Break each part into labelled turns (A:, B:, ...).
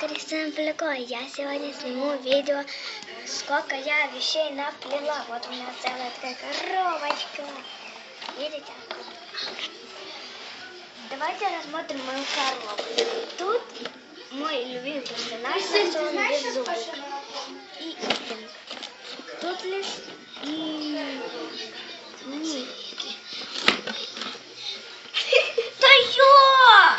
A: Кристина Полякова. Я сегодня сниму видео, сколько я вещей наплела. Вот у меня целая такая коробочка. Видите? Давайте рассмотрим мою коробку. Тут мой любимый персонаж, нарисован Беззубик. И Итан. Тут лишь и Ники. Да ё!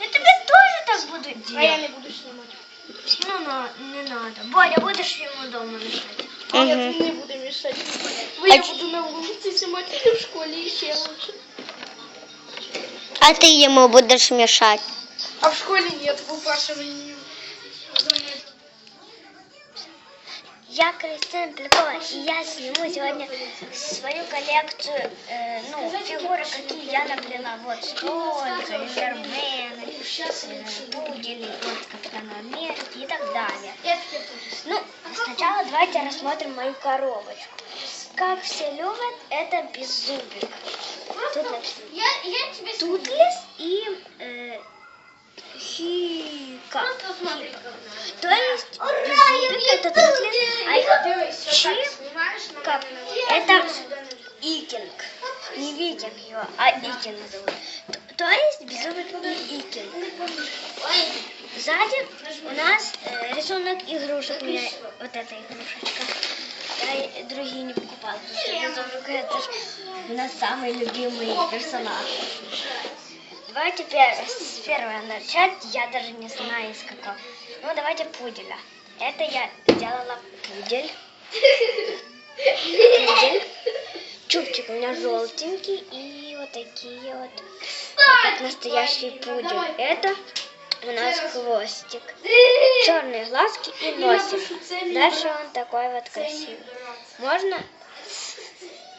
A: Я тебе тоже так буду делать.
B: А я не буду знімати.
A: Ну, на, не надо. Боря, будешь ему дома мешать?
B: А я
C: Мгм.
B: тобі не буду мішати. Бо
C: А
B: я
C: ч-
B: буду на вулиці знімати і в школі ще лучше.
C: А ты ему будешь мешать.
B: А в школі нет, бо Паша мені.
A: Я Кристина Полякова, и я сниму сегодня свою коллекцию, э, ну, фигуры, какие я наплела. Вот столько, Лендермен, э, пудели, вот Капитан Америки и так далее. Ну, сначала давайте рассмотрим мою коробочку. Как все любят, это беззубик. Тут
B: Я, я тебе
A: Тутлес и э, Хика. То есть беззубик это Тутлес, а Чип как? Это Икинг. Не Викинг его, а Икинг зовут. Есть и Икинг. Сзади у нас э, рисунок игрушек. У меня вот эта игрушечка. Я другие не покупала, потому что беззубик это ж у нас самый любимый персонаж. Давайте пе- с первого начать. Я даже не знаю из какого. Ну, давайте пуделя. Это я сделала пудель. Пудель. Чубчик у меня желтенький и вот такие вот, как настоящий пудель. Это у нас хвостик, черные глазки и носик. Дальше он такой вот красивый. Можно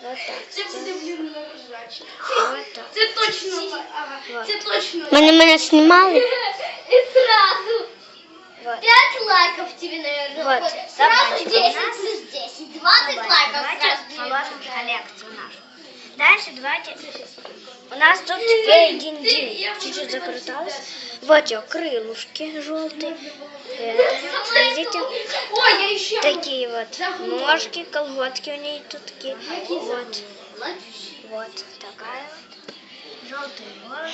A: вот так.
B: Це буде, блін, ржачі.
A: Вот так.
B: Це точно, ага,
A: Вот.
B: це точно.
C: Мене мене знімали.
B: И сразу
A: Вот.
B: 5 лайков тебе, наверное.
A: Вот,
B: Сразу
A: собачка
B: 10
A: у нас.
B: плюс 10. 20 лайков
A: Давайте
B: сразу.
A: положим в коллекцию нашу. Дальше давайте. У нас тут фейгинди. Чуть-чуть закруталось. Вот ее крылышки желтые. Это, видите? Такие вот ножки, колготки у нее тут такие. Вот. Вот такая вот. Желтые волосы.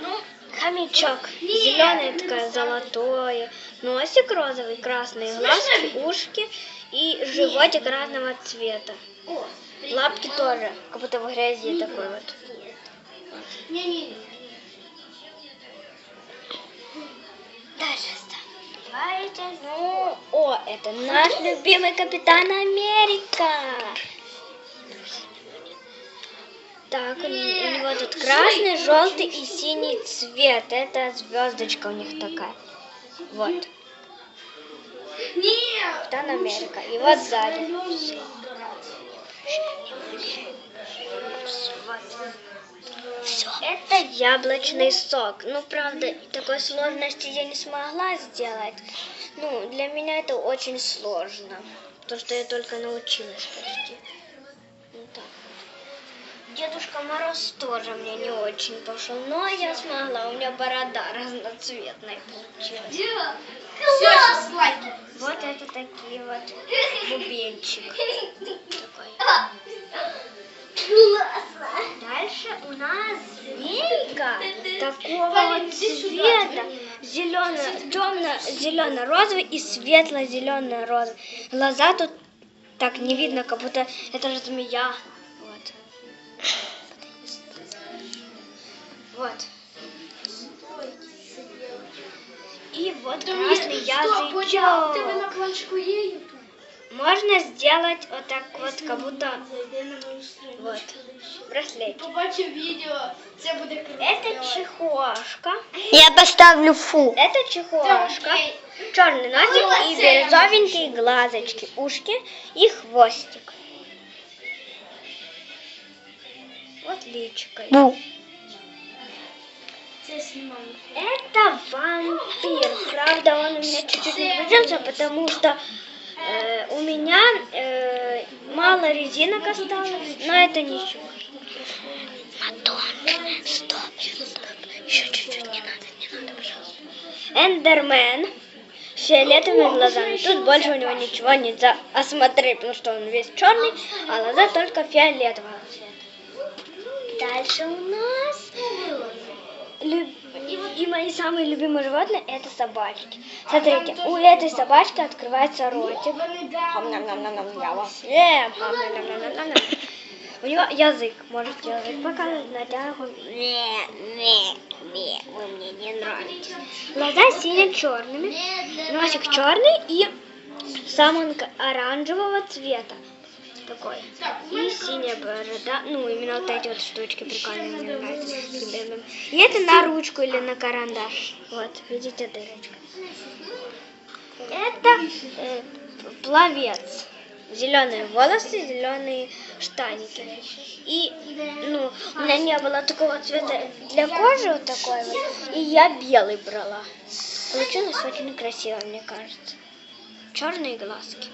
A: Ну, хомячок. Зеленый такая золотое. Носик розовый, красные глазки, ушки и животик разного цвета. Лапки тоже, как будто в грязи такой вот. Ну, о, это наш любимый Капитан Америка. Так, у него тут красный, желтый и синий цвет. Это звездочка у них такая. Вот,
B: Нет.
A: Капитан Америка. И вот сзади. Все. Это яблочный сок. Ну, правда, такой сложности я не смогла сделать. Ну, для меня это очень сложно. Потому что я только научилась почти. Вот так. Дедушка Мороз тоже мне не очень пошел, но я смогла. У меня борода разноцветная получилась. Вот это такие вот бубенчик такой. Дальше у нас змейка такого вот цвета. Зелено, темно-зелено-розовый и светло-зелено-розовый. Глаза тут так не видно, как будто это же змея. Вот. Вот. И вот красный
B: Стоп, Бодя, у тебе на
A: язычок.
B: планшку є ютуб?
A: Можно сделать вот так вот, как будто
B: Зайди на мою сторінку.
A: вот браслет.
B: Побачив відео, це буде круто.
A: Это чехошка.
C: Я поставлю фу.
A: Это чехошка. Черный носик и бирюзовенькие глазочки, ушки и хвостик. Вот личико.
C: Бу.
B: Це знімаю.
A: Это вампир. меня чуть-чуть не грузился, потому что э, у меня э, мало резинок осталось, но это ничего. Мадонна, стоп, стоп. Еще чуть-чуть, не надо, не надо, пожалуйста. Эндермен с фиолетовыми глазами. Тут больше у него ничего нельзя осмотреть, потому что он весь черный, а глаза только фиолетового цвета. Дальше у нас люб- и, и мои самые любимые животные это собачки. Смотрите, у этой собачки открывается ротик. Хам-ням-ням-ням-ням, я вас съем. Хам-ням-ням-ням-ням. У него язык, можете язык показывать, натягивать. Не, не, не, вы мне не нравитесь. Глаза сине-черными, носик черный и самонка оранжевого цвета. Такой. И синяя борода. Ну, именно вот эти вот штучки прикольные мне нравятся. И это на ручку или на карандаш. Вот, видите, дырочка. Это э, пловец. Зеленые волосы, зеленые штаники. И, ну, у меня не было такого цвета для кожи вот такой вот. И я белый брала. Получилось очень красиво, мне кажется. Черные глазки.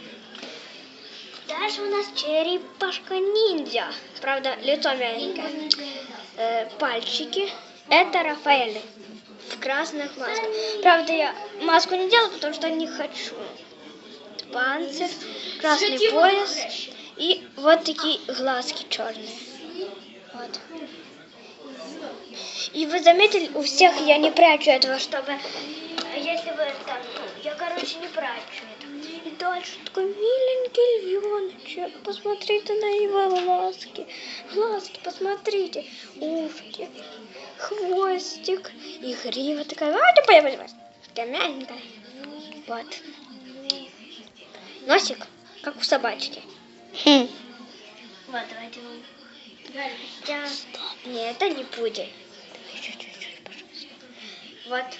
A: Дальше у нас черепашка ниндзя. Правда, лицо мягенькое. Э, пальчики. Это Рафаэль в красных масках. Правда, я маску не делаю, потому что не хочу. Панцирь, красный пояс и вот такие глазки черные. Вот. И вы заметили, у всех я не прячу этого, чтобы... Если вы там... ну, Я, короче, не прячу дальше такой миленький львеночек. Посмотрите на его глазки. Глазки, посмотрите. Ушки, хвостик. И грива такая. А, ты понимаешь, такая мягенькая. Вот. Носик, как у собачки.
C: Хм.
A: Вот, давайте вам. Я... Не, это не пудель. Давай еще чуть-чуть, пожалуйста. Вот.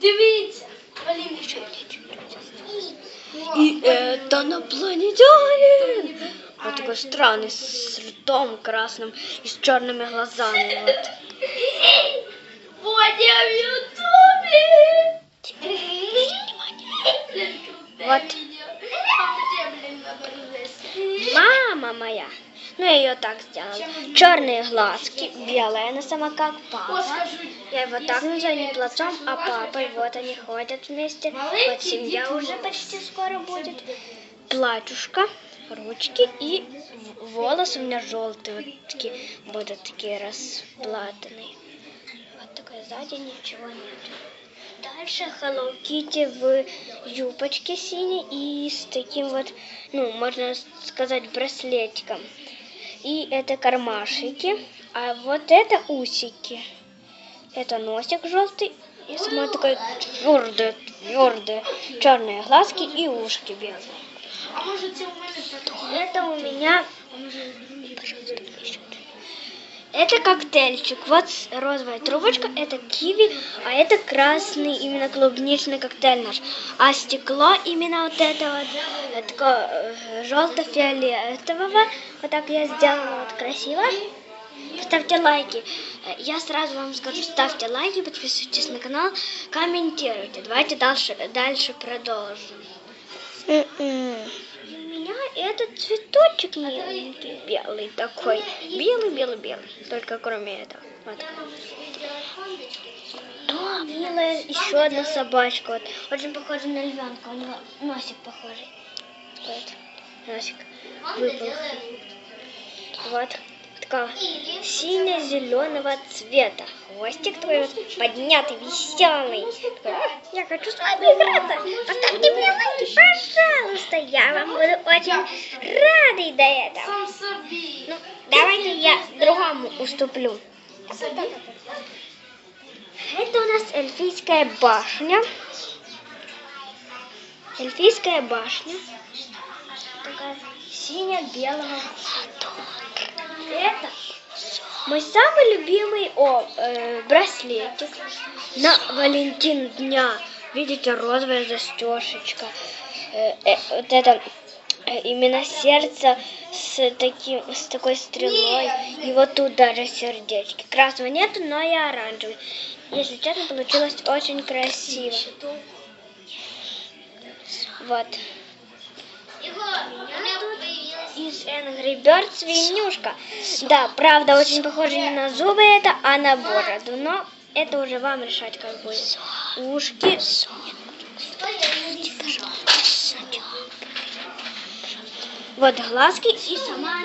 B: Дивіться. Аліна, що?
A: И это инопланетянин! Вот такой странный, с ртом красным и с черными глазами. Вот.
B: Водя в Ютубі.
A: Вот.
B: А де, блін, набралися?
A: Мама моя. Ну, я ее так сделала. Черные глазки, белая как
B: О,
A: папа. Я его так называю не плацом, а папой. Вот они ходят вместе. Вот семья уже почти скоро будет. Платьюшка, ручки и волосы у меня желтые, вот такие, будут такие расплатанные. Вот такой сзади ничего нет. Дальше Hello Kitty в юбочке синей и с таким вот, ну, можно сказать, браслетиком. И это кармашики, а вот это усики. Это носик желтый и само такое твердое, твердое, черные глазки и ушки белые.
B: А?
A: Это у меня... Это коктейльчик. Вот розовая трубочка, это киви, а это красный именно клубничный коктейль наш. А стекло именно вот это вот э, такое э, желто-фиолетового. Вот так я сделала вот красиво. Ставьте лайки. Э, Я сразу вам скажу, ставьте лайки, подписывайтесь на канал, комментируйте. Давайте дальше, дальше продолжим.
C: М-м.
A: У меня этот цветочек миленький, белый такой. Белый, белый, белый. Только кроме этого. Вот. Да, милая еще одна собачка. Вот. Очень похожа на львенка. У него носик похожий. Вот. Носик выпал. Вот. Такого сине-зеленого цвета. Хвостик твой поднятый, веселый. Такой, «А, я хочу с вами играться. Поставьте мне лайки, пожалуйста. Я вам буду очень рада до этого. Ну, давайте я другому уступлю. Это у нас эльфийская башня. Эльфийская башня. Такая синя-белого Это мой самый любимый о, э, браслетик на Валентин дня. Видите, розовая застежечка. Э, э, вот это э, именно сердце с таким, с такой стрелой. И вот тут даже сердечки. Красного нету, но и оранжевый. Если честно, получилось очень красиво. Вот. Из Angry Birds свинюшка. Да, правда, очень похоже не на зубы это, а на бороду. Но это уже вам решать, как будет. ушки. Вот глазки и сама.